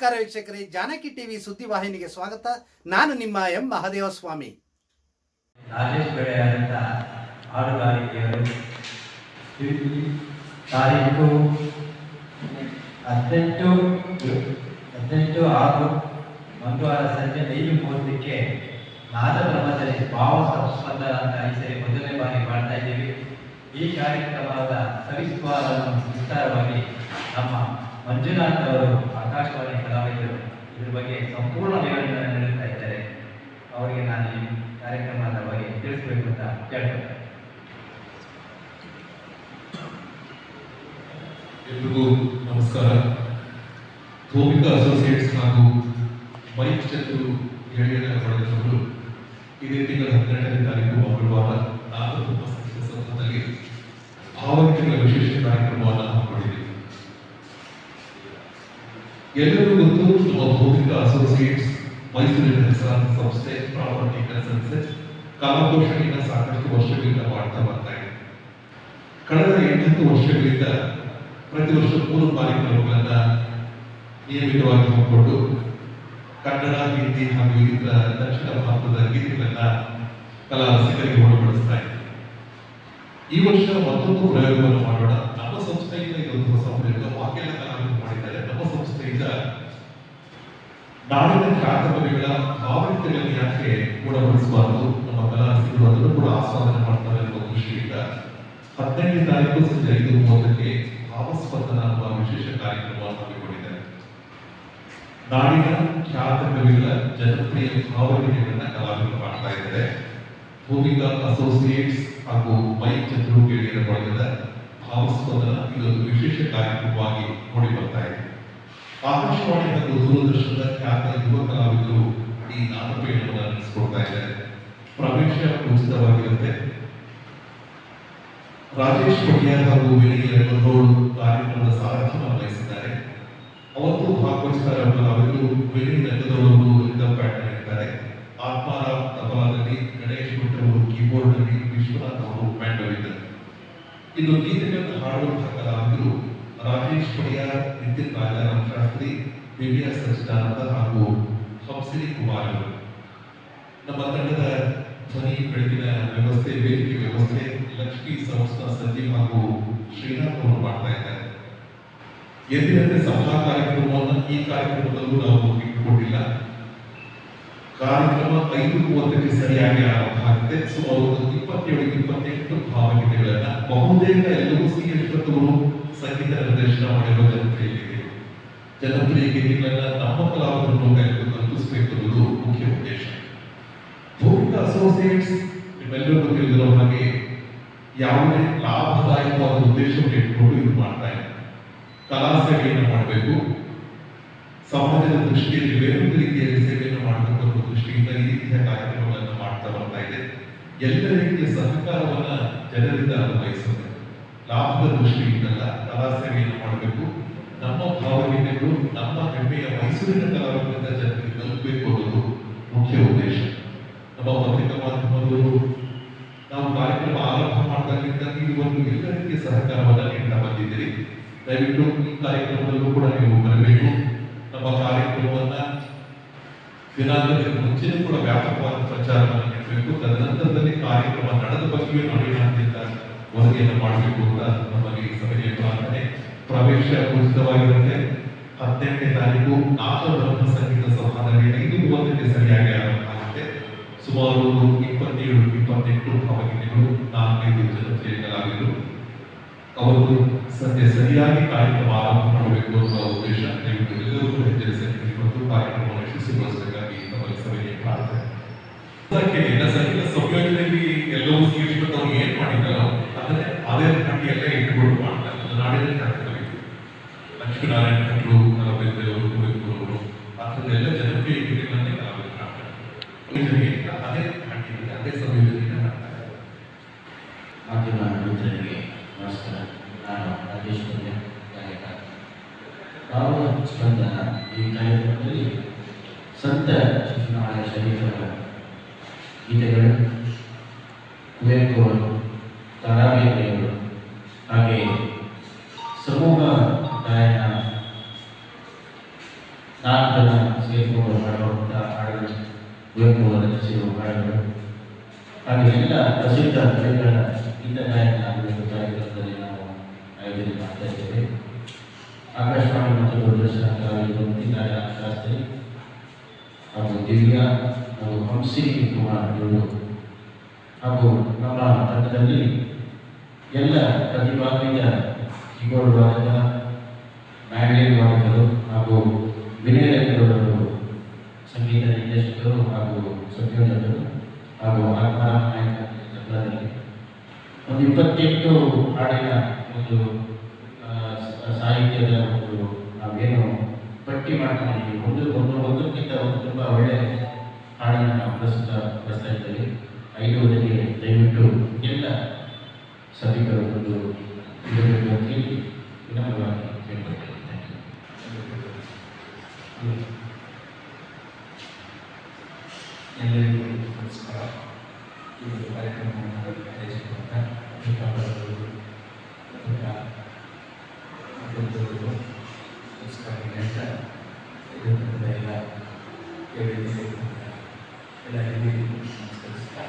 ನಮಸ್ಕಾರ ವೀಕ್ಷಕರೇ, ಜಾನಕಿ ಟಿವಿ ಸುದ್ದಿ ವಾಹಿನಿಗೆ ಸ್ವಾಗತ. ನಾನು ನಿಮ್ಮ ಎಂ ಮಹದೇವ ಸ್ವಾಮಿ ರಾಜೇಶ್ ಬೆಳೆಯಾದಂಥ ಹಾಡುಗಾರಿಕೆಯರು ತಾರೀಕು ಹದಿನೆಂಟು ಹದಿನೆಂಟು ಆರು ಮಂಗಳವಾರ ಸಂಜೆ ಐದು ಮೂವತ್ತಕ್ಕೆ ನಾದಬ್ರಹ್ಮದಲ್ಲಿ ಭಾವ ಸಂಸ್ಪಂದನ ಅಂತ ಈ ಸರಿ ಮೊದಲನೇ ಬಾರಿ ಮಾಡ್ತಾ ಇದ್ದೀವಿ. ಈ ಕಾರ್ಯಕ್ರಮದ ಸವಿಸ್ತಾರವನ್ನು ವಿಸ್ತಾರವಾಗಿ ನಮ್ಮ ಮಂಜುನಾಥ್ ಅವರು ಆಕಾಶವಾಣಿ ಕಲಾವಿದರು ಇದ್ರ ಬಗ್ಗೆ ಸಂಪೂರ್ಣ ವಿವರಣೆ ನೀಡುತ್ತಾ ಇದ್ದಾರೆ. ಅವರಿಗೆ ನಾನು ಈ ಕಾರ್ಯಕ್ರಮದ ಬಗ್ಗೆ ತಿಳಿಸಬೇಕು ಅಂತ ಕೇಳ್ತೇನೆ ಎಲ್ರಿಗೂ ನಮಸ್ಕಾರ. ಗೋಪಿಕಾ ಅಸೋಸಿಯೇಟ್ಸ್ ಹಾಗೂ ಮೈಕ್ ಚಂದ್ರು ಗೆಳೆಯರ ಇದೇ ತಿಂಗಳ ಹನ್ನೆರಡನೇ ತಾರೀಕು ಮಂಗಳವಾರ ನಾಗರೂಪ ಸಂಸ್ಥೆ ಸಂದರ್ಭದಲ್ಲಿ ಭಾವನೆಗಳ ವಿಶೇಷ ಕಾರ್ಯಕ್ರಮವನ್ನು ಹಮ್ಮಿಕೊಂಡಿದ್ದೀವಿ ಎಲ್ಲರಿಗೂ ಗೊತ್ತು, ನಮ್ಮ ಭೌತಿಕ ಅಸೋಸಿಯೇಟ್ಸ್ ಮೈಸೂರಿನ ಹೆಸರಾದ ಸಂಸ್ಥೆ ಪ್ರಾಪರ್ಟಿ ಕನ್ಸಲ್ಟೆನ್ಸ್ ಕಲಾಕೋಶಗಳಿಂದ ಸಾಕಷ್ಟು ವರ್ಷಗಳಿಂದ ಮಾಡ್ತಾ ಬರ್ತಾ ಇದೆ. ಕಳೆದ ಎಂಟತ್ತು ವರ್ಷಗಳಿಂದ ಪ್ರತಿ ವರ್ಷ ಮೂರು ಕಾರ್ಯಕ್ರಮಗಳನ್ನ ನಿಯಮಿತವಾಗಿ ಹಮ್ಮಿಕೊಂಡು ಕನ್ನಡ, ಹಿಂದಿ ಹಾಗೂ ಇತರ ದಕ್ಷಿಣ ಭಾರತದ ಗೀತೆಗಳನ್ನ ಕಲಾ ರಸಿಕರಿಗೆ ಒಳಪಡಿಸ್ತಾ ಇದೆ. ಈ ವರ್ಷ ಮತ್ತೊಂದು ಪ್ರಯೋಗವನ್ನು ಮಾಡೋಣ. ನಮ್ಮ ಸಂಸ್ಥೆಯಿಂದ ಇದೊಂದು ಹೊಸ ಪ್ರಯೋಗ ವಾಕ್ಯನ ಕಲಾವಿದರು ಮಾಡಿದ್ದಾರೆ ನಮ್ಮ ಸಂಸ್ಥೆಯಿಂದ ನಾಡಿನ ಖ್ಯಾತ ಕವಿಗಳ ಭಾವನೆಗಳನ್ನು ಯಾಕೆ ನಮ್ಮ ರಸಿಕರು ಅದನ್ನು ಕೂಡ ಆಸ್ವಾದನೆ ಮಾಡ್ತಾರೆ ಅನ್ನೋ ದೃಷ್ಟಿಯಿಂದ ಹದಿನೈದನೇ ತಾರೀಕು ಸಂಜೆ ಐದು ಮೂವತ್ತಕ್ಕೆ ಭಾವಸ್ಪಂದನ ಎಂಬ ವಿಶೇಷ ಕಾರ್ಯಕ್ರಮವನ್ನು ಹಮ್ಮಿಕೊಂಡಿದ್ದಾರೆ ನಾಡಿನ ಖ್ಯಾತ ಕವಿಗಳ ಜನಪ್ರಿಯ ಭಾವಗೀತೆಗಳನ್ನ ಕಲಾವಿದರು ಮಾಡ್ತಾ ಇದ್ದಾರೆ. ಭೂಮಿಕಾ ಅಸೋಸಿಯೇಟ್ಸ್ ಹಾಗೂ ಮೈಕ್ ಚಂದ್ರು ಗೆಳೆಯರ ಬಳಗದ ಭಾವಸ್ಪಂದನ ಇದೊಂದು ವಿಶೇಷ ಕಾರ್ಯಕ್ರಮವಾಗಿ ಮೂಡಿ ಬರ್ತಾ ಇದೆ. ಆಕಾಶವಾಣಿ ಮತ್ತು ದೂರದರ್ಶನದ ಖ್ಯಾತ ಯುವ ಕಲಾವಿದರು ಈ ನಾಮಪೇಟವನ್ನು ನಡೆಸಿಕೊಡ್ತಾ ಇದ್ದಾರೆ. ಪ್ರವೇಶ ಉಚಿತವಾಗಿರುತ್ತೆ. ರಾಜೇಶ್ ಪಟಿಯಾರ್ ಹಾಗೂ ವಿನಯ್ ಎರಡೋಳು ಕಾರ್ಯಕ್ರಮದ ಸಾರಥ್ಯವನ್ನು ವಹಿಸಿದ್ದಾರೆ. ಅವತ್ತು ಭಾಗವಹಿಸಿದ್ದಾರೆ ಕಲಾವಿದರು ವಿನಯ್ ರಂಗದವರು ಇದ್ದಾರೆ ಆತ್ಮಾರ ತಬಲಾದಲ್ಲಿ ಗಣೇಶ್ ಭಟ್ ಅವರು ಕೀಬೋರ್ಡ್ನಲ್ಲಿ ವಿಶ್ವನಾಥ್ ಅವರು ಮ್ಯಾಂಡೋಲಿದ್ದಾರೆ ಇನ್ನು ಗೀತೆಗಳನ್ನು ಹಾಡುವಂತಹ ಕಲಾವಿದರು ರಾಜೇಶ್ ಪಡಿಯಾರ್ ನಿತಿನ್ ರಾಜಾರಾಮ್ ಶಾಸ್ತ್ರಿ ದಿವ್ಯ ಸಚ್ಚಿದಾನಂದ ಹಾಗೂ ಹಂಸಿನಿ ಕುಮಾರ್. ಅವರು ನಮ್ಮ ತಂಡದ ಧ್ವನಿ ಬೆಳಕಿನ ವ್ಯವಸ್ಥೆ, ವೇದಿಕೆ ವ್ಯವಸ್ಥೆ, ಲಕ್ಷ್ಮೀ ಸಂಸ್ಥಾ ಸಂಜೀವ್ ಹಾಗೂ ಶ್ರೀನಾಥ್ ಅವರು ಮಾಡ್ತಾ ಇದ್ದಾರೆ. ಎಂದಿನಂತೆ ಸಭಾ ಕಾರ್ಯಕ್ರಮವನ್ನು ಈ ಕಾರ್ಯಕ್ರಮದಲ್ಲೂ ನಾವು ಇಟ್ಟುಕೊಂಡಿಲ್ಲ. ಕಾರ್ಯಕ್ರಮ ಐದು ಮೂವತ್ತಕ್ಕೆ ಸರಿಯಾಗಿ ಆರಂಭ ಆಗುತ್ತೆ. ಸುಮಾರು ಇಪ್ಪತ್ತೇಳು, ಇಪ್ಪತ್ತೆಂಟು ಭಾವಗೀತೆಗಳನ್ನ ಬಹುತೇಕ ಎಲ್ಲರೂ ಯಶವಂತವರು ಸಂಗೀತ ಪ್ರದರ್ಶನ ಮಾಡಿರುವ ಜನಪ್ರಿಯ ಜನಪ್ರಿಯರಿಗೆ ಜನಪ್ರಿಯ ಗೀತೆಗಳನ್ನ ನಮ್ಮ ಕಲಾವಿದರು ಕಲ್ಪಿಸಬೇಕೆಂಬುದು ಕಲ್ಪಿಸಬೇಕು ಅನ್ನೋದು ಮುಖ್ಯ ಉದ್ದೇಶ. ಭೌತಿಕ ಅಸೋಸಿಯೇಟ್ಸ್ ನಿಮ್ಮೆಲ್ಲರಿಗೂ ತಿಳಿದಿರೋ ಹಾಗೆ ಯಾವುದೇ ಲಾಭದಾಯಕವಾದ ಉದ್ದೇಶವನ್ನು ಇಟ್ಕೊಂಡು ಇದು ಮಾಡ್ತಾ ಇದೆ. ಕಲಾ ಸೇವೆಯನ್ನು ಮಾಡಬೇಕು. ಸಮಾಜದ ದೃಷ್ಟಿಯಲ್ಲಿ ಬೇರೊಂದು ರೀತಿಯಲ್ಲಿ ಸೇವೆಯನ್ನು ಮಾಡಬೇಕು ಅನ್ನೋ ದೃಷ್ಟಿಯಿಂದ ಈ ರೀತಿಯ ಕಾರ್ಯಕ್ರಮಗಳನ್ನು ಮಾಡ್ತಾ ಬರ್ತಾ ಇದೆ. ಎಲ್ಲ ರೀತಿಯ ಸಹಕಾರವನ್ನ ಜನರಿಂದ ಅನುಭವಿಸುತ್ತೆ ಲಾಭದ ದೃಷ್ಟಿಯಿಂದಲ್ಲ ಕಲಾ ಸೇವೆಯನ್ನು ಮಾಡಬೇಕು? ನಮ್ಮ ಭಾವನೆಗಳು, ನಮ್ಮ ಹೆಮ್ಮೆಯ ಮೈಸೂರಿನ ಕಲಾವಿದರಿಂದ ಜನರಿಗೆ ತಲುಪಬೇಕು ಅನ್ನೋದು ಮುಖ್ಯ ಉದ್ದೇಶ. ನಮ್ಮ ಪತ್ರಿಕಾ ಮಾಧ್ಯಮದವರು ನಾವು ಕಾರ್ಯಕ್ರಮ ಆರಂಭ ಮಾಡಿದಾಗಿಂದ ಒಂದು ಎಲ್ಲ ರೀತಿಯ ಸಹಕಾರವನ್ನು ನೀಡ್ತಾ ಬಂದಿದ್ದೀರಿ. ದಯವಿಟ್ಟು ಈ ಕಾರ್ಯಕ್ರಮದಲ್ಲೂ ಕೂಡ ನೀವು ಬರಬೇಕು. ನಮ್ಮ ಕಾರ್ಯಕ್ರಮವನ್ನ ದಿನಾಂಕದ ಮುಂಚೆ ಕೂಡ ವ್ಯಾಪಕವಾದ ಪ್ರಚಾರವನ್ನು ನೀಡಬೇಕು. ತದನಂತರದಲ್ಲಿ ಕಾರ್ಯಕ್ರಮ ನಡೆದ ಬಗ್ಗೆಯೂ ನಾಡಿನಾದ್ಯಂತ ವರದಿಯನ್ನು ಮಾಡಬೇಕು ಅಂತ ನಮ್ಮಲ್ಲಿ ಸಭೆಗೆ ಪ್ರಾರ್ಥನೆ ಪ್ರವೇಶ ಉಚಿತವಾಗಿರುತ್ತೆ. ಹದಿನೆಂಟನೇ ತಾರೀಕು ನಾಲ್ಕು ಬ್ರಹ್ಮ ಸಂಗೀತ ಸಭಾದಲ್ಲಿ ಐದು ಮೂವತ್ತಕ್ಕೆ ಸರಿಯಾಗಿ ಆರಂಭ ಆಗುತ್ತೆ. ಸುಮಾರು ಇಪ್ಪತ್ತೇಳು, ಇಪ್ಪತ್ತೆಂಟು ಭಾವಗೀತೆಗಳು ನಾಲ್ಕೈದು ಜನ ಸೇರಿಸಲಾಗಿದ್ದು ಅವರು ಸದ್ಯ ಸರಿಯಾಗಿ ಕಾರ್ಯಕ್ರಮ ಆರಂಭ ಮಾಡಬೇಕು ಅನ್ನುವ ಉದ್ದೇಶ ದಯವಿಟ್ಟು ಎಲ್ಲರೂ ಹೆಚ್ಚಿನ ಸಂಖ್ಯೆ ಮತ್ತು ಕಾರ್ಯಕ್ರಮವನ್ನು ಯಶಸ್ವಿಗೊಳಿಸಬೇಕಾಗಿ ನಮ್ಮಲ್ಲಿ ಸಭೆಗೆ ಪ್ರಾರ್ಥನೆ. ಸಂಗೀತ ಸಂಯೋಜನೆಯಲ್ಲಿ ಎಲ್ಲವೂ ಸೇರಿಸ್ಬಿಟ್ಟು ಅವ್ರು ಏನ್ ಮಾಡಿದ್ದಾರೋ ಅದನ್ನೇ ಅದೇ ಕಟ್ಟಿಯಲ್ಲೇ ಇಟ್ಟುಕೊಂಡು ಮಾಡ್ತಾರೆ ಅದು ನಾಡಿನ ಕಾರ್ಯಕ್ರಮ ಲಕ್ಷ್ಮೀನಾರಾಯಣ ಭಟ್ರು ಕಲಾವಿದರು ಕುವೆಂಪು ಅವರು ಅಂಥದ್ದು ಎಲ್ಲ ಜನಪ್ರಿಯ ಗೀತೆಗಳನ್ನೇ ಕಲಾವಿದರು ಮಾಡ್ತಾರೆ ಸಂಯೋಜನೆಯಿಂದ ಅದೇ ಕಟ್ಟಿಯಲ್ಲಿ ಅದೇ ಸಮಯದಲ್ಲಿ ಮಾಧ್ಯಮ ಮಿತ್ರರಿಗೆ ನಮಸ್ಕಾರ ನಾನು ರಾಜೇಶ್ ಪಂಡ್ಯ ಗಾಯಕ ಭಾವ ಸ್ಪಂದನ ಈ ಕಾರ್ಯಕ್ರಮದಲ್ಲಿ ಸಂತ ಶಿಶುನಾಳ ಶರೀಫರ ಗೀತೆಗಳು ಕುವೆಂಪು ಅವರು ತಾರಾಬೇಂದ್ರೆಯವರು ಹಾಗೆ ಸಮೂಹ ಗಾಯನ ನಾಲ್ಕನ ಸೇರಿಕೊಂಡು ಹಾಡುವಂಥ ಹಾಡುಗಳು ಅವರು ರಚಿಸಿರುವ ಹಾಡುಗಳು ಹಾಗೆ ಎಲ್ಲ ಪ್ರಸಿದ್ಧ ಕಲೆಗಳ ಕಾರ್ಯಕ್ರಮದಲ್ಲಿ ನಾವು ಆಯೋಜನೆ ಮಾಡ್ತಾ ಇದ್ದೇವೆ ಆಕಾಶವಾಣಿ ಮತ್ತು ದೂರದರ್ಶನ ಮುತ್ತಿನಾರಾಯಣ ಶಾಸ್ತ್ರಿ ಹಾಗೂ ದಿವ್ಯಾ ಹಾಗೂ ಹಂಸಿ ಕುಮಾರ್ ಹಾಗೂ ನಮ್ಮ ತಂಡದಲ್ಲಿ ಎಲ್ಲ ಪ್ರತಿಭಾನ್ವಿತ ಕೀಬೋರ್ಡ್ ವಾದಕ ಮ್ಯಾಂಡ್ಲಿನ್ ವಾದಕರು ಹಾಗೂ ವಿನಯರವರು ಸಂಗೀತ ನಿರ್ದೇಶಕರು ಹಾಗೂ ಸಂಯೋಜಕರು ಹಾಗೂ ಆತ್ಮಾರಾಮ್ ನಾಯಕ ಒಂದು ಇಪ್ಪತ್ತೆಂಟು ಹಾಡಿನ ಒಂದು ಸಾಹಿತ್ಯದ ಒಂದು ನಾವೇನು ಪಟ್ಟಿ ಮಾಡ್ಕೊಂಡಿದ್ದೀವಿ. ಒಂದು ಒಂದು, ಒಂದಕ್ಕಿಂತ ಒಂದು ತುಂಬ ಒಳ್ಳೆಯ ಹಾಡನ್ನು ನಾವು ಪ್ರಸ್ತುತ ಬರ್ತಾ ಇದ್ದೇವೆ. ಐದುವರೆಗೆ ದಯವಿಟ್ಟು ಎಲ್ಲ ಸಭಿಕರು ಒಂದು ಇರಬೇಕು ಅಂತ ಹೇಳಿ ವಿನಮ್ರವಾಗಿ ಕೇಳ್ಕೊಳ್ತೇನೆ ಥ್ಯಾಂಕ್ ಯು ಎಲ್ಲರಿಗೂ ನಮಸ್ಕಾರ ಈ ಒಂದು ಕಾರ್ಯಕ್ರಮವನ್ನು ನಡೆಸಿಕೊಂಡ ಬೇಕಾದವರು ಪುಟ್ಟ ಮಕ್ಕಳು ನಮಸ್ಕಾರ ಹೇಳ್ತಾ ಇದರಿಂದ ಎಲ್ಲ ಕೇಳಿದ ಎಲ್ಲ ಹಿರಿಯರಿಗೂ ನಮಸ್ಕರಿಸ್ತಾ